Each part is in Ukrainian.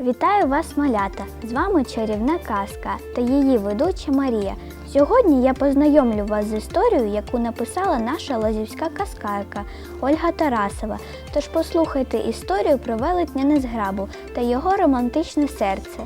Вітаю вас, малята! З вами чарівна казка та її ведуча Марія. Сьогодні я познайомлю вас з історією, яку написала наша лазівська казкарка Ольга Тарасова. Тож послухайте історію про велетня Незграбу та його романтичне серце.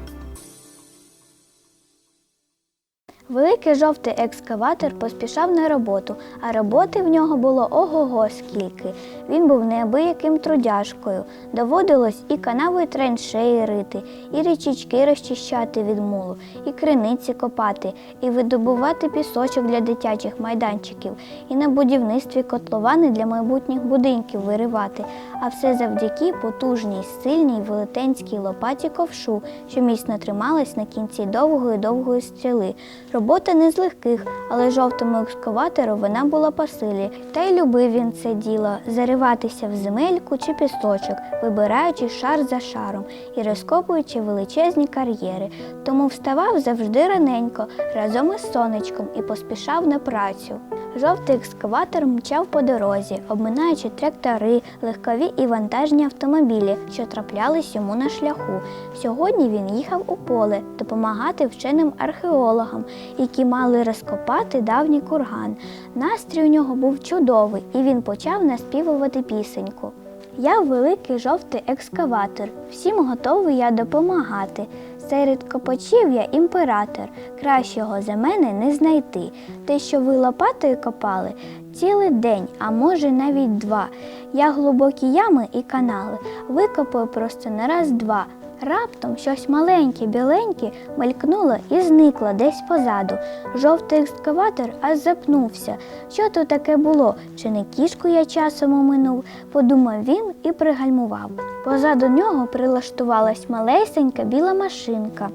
Великий жовтий екскаватор поспішав на роботу, а роботи в нього було ого-го скільки. Він був неабияким трудяжкою. Доводилось і канави траншеї рити, і річечки розчищати від мулу, і криниці копати, і видобувати пісочок для дитячих майданчиків, і на будівництві котловани для майбутніх будинків виривати, а все завдяки потужній, сильній велетенській лопаті ковшу, що міцно трималась на кінці довгої довгої стріли. Робота не з легких, але жовтому екскаватору вона була по силі. Та й любив він це діло зариватися в земельку чи пісочок, вибираючи шар за шаром і розкопуючи величезні кар'єри. Тому вставав завжди раненько разом із сонечком і поспішав на працю. Жовтий екскаватор мчав по дорозі, обминаючи трактори, легкові і вантажні автомобілі, що траплялись йому на шляху. Сьогодні він їхав у поле допомагати вченим археологам, які мали розкопати давній курган. Настрій у нього був чудовий, і він почав наспівувати пісеньку. Я великий жовтий екскаватор, всім готовий я допомагати. Серед копачів імператор, кращого за мене не знайти. Те, що ви лопатою копали, цілий день, а може навіть два. Я глибокі ями і канали викопаю просто на раз-два. Раптом щось маленьке, біленьке мелькнуло і зникло десь позаду. Жовтий екскаватор аж запнувся. Що то таке було? Чи не кішку я часом оминув? Подумав він і пригальмував. Позаду нього прилаштувалась малесенька біла машинка.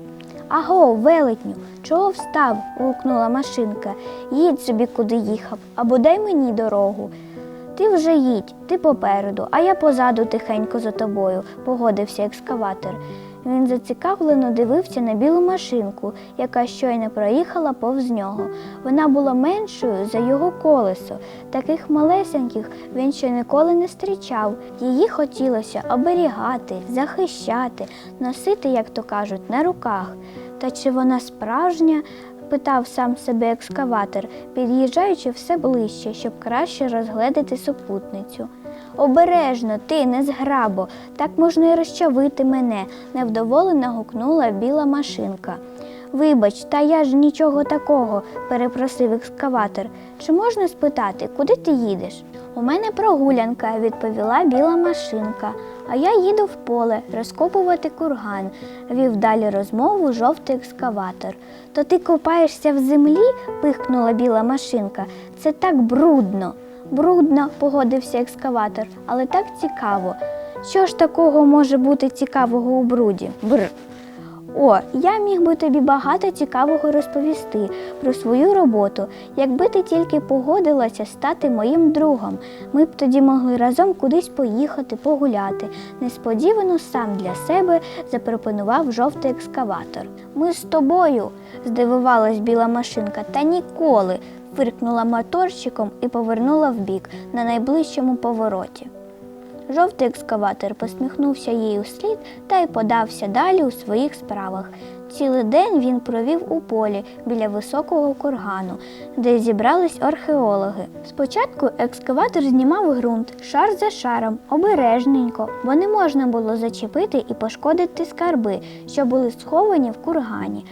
Аго, велетню, чого встав? гукнула машинка. Їдь собі, куди їхав, або дай мені дорогу. Ти вже їдь, ти попереду, а я позаду тихенько за тобою, погодився екскаватор. Він зацікавлено дивився на білу машинку, яка щойно проїхала повз нього. Вона була меншою за його колесо. Таких малесеньких він ще ніколи не зустрічав. Її хотілося оберігати, захищати, носити, як то кажуть, на руках. Та чи вона справжня? Питав сам себе екскаватор, під'їжджаючи все ближче, щоб краще розгледіти супутницю. Обережно, ти не зграбо, так можна й розчавити мене, невдоволено гукнула біла машинка. Вибач, та я ж нічого такого, перепросив екскаватор. Чи можна спитати, куди ти їдеш? У мене прогулянка, відповіла біла машинка. А я їду в поле розкопувати курган, вів далі розмову жовтий екскаватор. То ти копаєшся в землі? пихкнула біла машинка. Це так брудно. Брудно, погодився екскаватор, але так цікаво. Що ж такого може бути цікавого у бруді? Бр. О, я міг би тобі багато цікавого розповісти про свою роботу, якби ти тільки погодилася стати моїм другом. Ми б тоді могли разом кудись поїхати, погуляти. Несподівано сам для себе запропонував жовтий екскаватор. Ми з тобою, здивувалась біла машинка, та ніколи. фиркнула моторчиком і повернула вбік на найближчому повороті. Жовтий екскаватор посміхнувся їй у слід та й подався далі у своїх справах. Цілий день він провів у полі біля високого кургану, де зібрались археологи. Спочатку екскаватор знімав ґрунт шар за шаром, обережненько, бо не можна було зачепити і пошкодити скарби, що були сховані в кургані.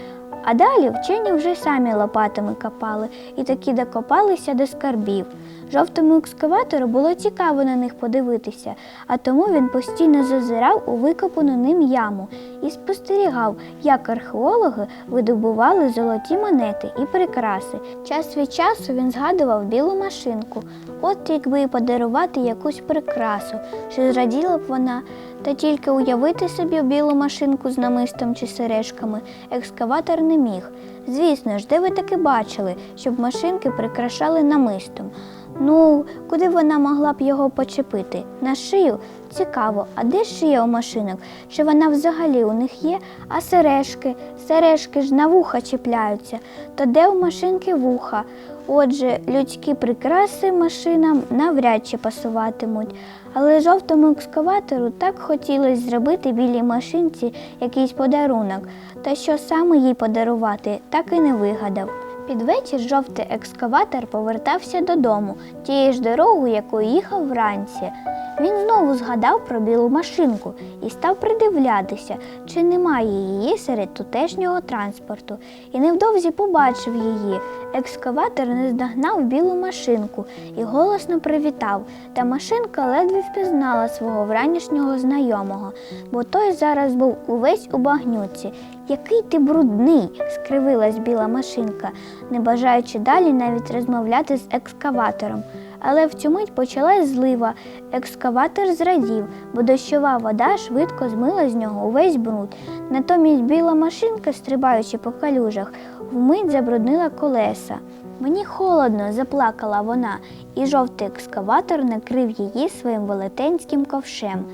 А далі вчені вже самі лопатами копали і таки докопалися до скарбів. Жовтому екскаватору було цікаво на них подивитися, а тому він постійно зазирав у викопану ним яму і спостерігав, як археологи видобували золоті монети і прикраси. Час від часу він згадував білу машинку. От якби подарувати якусь прикрасу, що зраділа б вона, та тільки уявити собі білу машинку з намистом чи сережками екскаватор не міг. Звісно ж, де ви таки бачили, щоб машинки прикрашали намистом? Ну, куди вона могла б його почепити? На шию? Цікаво, а де шия у машинок? Чи вона взагалі у них є? А сережки? Сережки ж на вуха чіпляються. То де у машинки вуха? Отже, людські прикраси машинам навряд чи пасуватимуть. Але жовтому екскаватору так хотілося зробити білій машинці якийсь подарунок, та що саме їй подарувати, так і не вигадав. Під вечір жовтий екскаватор повертався додому тією ж дорогою, якою їхав вранці. Він знову згадав про білу машинку і став придивлятися, чи немає її серед тутешнього транспорту. І невдовзі побачив її. Екскаватор наздогнав білу машинку і голосно привітав. Та машинка ледве впізнала свого вранішнього знайомого, бо той зараз був увесь у багнюці. Який ти брудний, скривилась біла машинка, не бажаючи далі навіть розмовляти з екскаватором. Але в цю мить почалась злива. Екскаватор зрадів, бо дощова вода швидко змила з нього увесь бруд. Натомість біла машинка, стрибаючи по калюжах, вмить забруднила колеса. Мені холодно, заплакала вона, і жовтий екскаватор накрив її своїм велетенським ковшем.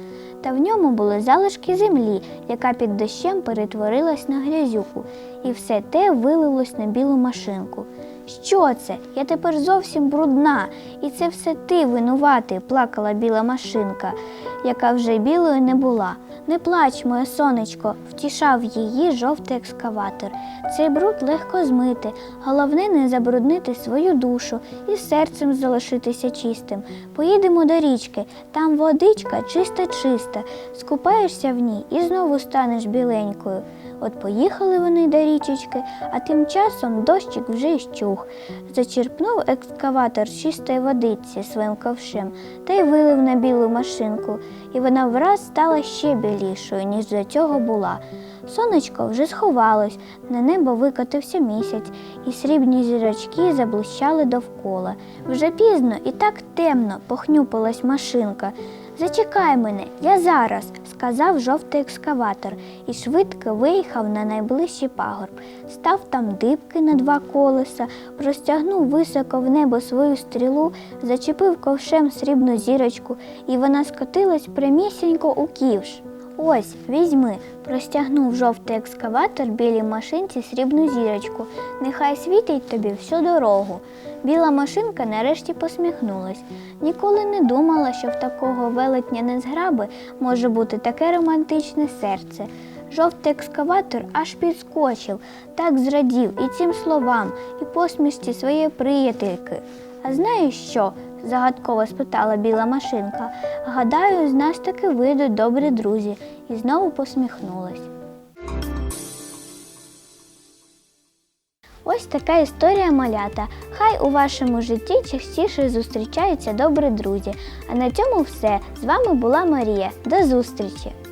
Та в ньому були залишки землі, яка під дощем перетворилась на грязюку, і все те вилилось на білу машинку. Що це? Я тепер зовсім брудна, і це все ти винуватий, плакала біла машинка, яка вже білою не була. Не плач, моє сонечко, втішав її жовтий екскаватор. Цей бруд легко змити, головне не забруднити свою душу і серцем залишитися чистим. Поїдемо до річки, там водичка чиста-чиста, скупаєшся в ній і знову станеш біленькою. От поїхали вони до річечки, а тим часом дощик вже й щух. Зачерпнув екскаватор чистої водиці своїм ковшем та й вилив на білу машинку, і вона враз стала ще білішою, ніж до цього була. Сонечко вже сховалось, на небо викотився місяць, і срібні зірочки заблищали довкола. Вже пізно і так темно похнюпилась машинка. Зачекай мене, я зараз, сказав жовтий екскаватор і швидко виїхав на найближчий пагорб. Став там дибки на два колеса, простягнув високо в небо свою стрілу, зачепив ковшем срібну зірочку, і вона скотилась прямісінько у ківш. Ось, візьми, простягнув жовтий екскаватор білій машинці срібну зірочку. Нехай світить тобі всю дорогу. Біла машинка нарешті посміхнулась. Ніколи не думала, що в такого велетня незграби може бути таке романтичне серце. Жовтий екскаватор аж підскочив, так зрадів і цим словам, і посмішці своєї приятельки. А знаєш що? Загадково спитала біла машинка. Гадаю, з нас таки вийдуть добрі друзі, і знову посміхнулась. Ось така історія малята. Хай у вашому житті частіше зустрічаються добрі друзі. А на цьому все. З вами була Марія. До зустрічі!